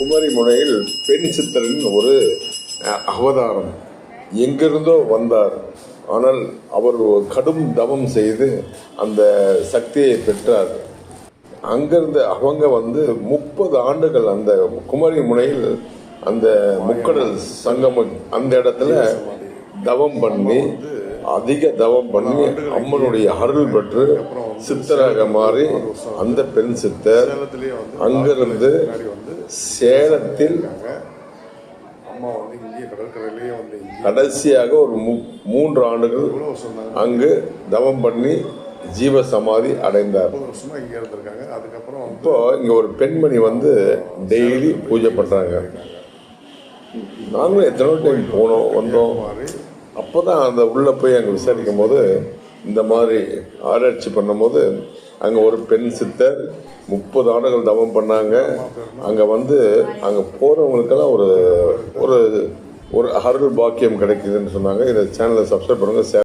குமரி முனையில் பெண் சித்தரின் ஒரு அவதாரம். எங்கிருந்தோ வந்தார். ஆனால் அவர் ஒரு கடும் தவம் செய்து அந்த சக்தியை பெற்றார். அங்கிருந்து அவங்க வந்து முப்பது ஆண்டுகள் அந்த குமரி முனையில் அந்த முக்கடல் சங்கமம் அந்த இடத்துல தவம் பண்ணி அதிக தவம் பண்ணி அம்மனுடைய அருள் பெற்று சித்தராக மாறி அந்த பெண் சித்தர் அங்கிருந்து சேலத்தில் அம்மா வந்து இங்கே கடற்கரையிலேயே வந்து கடைசியாக ஒரு மு- மூன்று ஆண்டுகள் அங்கு தவம் பண்ணி ஜீவ சமாதி அடைந்தார் வருஷமா இங்கே இருந்திருக்காங்க. அதுக்கப்புறம் இப்போ இங்க ஒரு பெண்மணி வந்து டெய்லி பூஜை பண்றாங்க. நாங்களும் எத்தனை டைம் போனோம் வந்தோம். மாதிரி அப்போதான் அந்த உள்ள போய் அங்கே விசாரிக்கும் போது இந்த மாதிரி ஆராய்ச்சி பண்ணும்போது அங்கே ஒரு பெண் சித்தர் முப்பது ஆண்டுகள் தவம் பண்ணாங்க. அங்கே வந்து அங்கே போகிறவங்களுக்கெல்லாம் ஒரு ஒரு ஒரு அருள் பாக்கியம் கிடைக்குதுன்னு சொன்னாங்க. இந்த சேனலை சப்ஸ்கிரைப் பண்ணுங்க.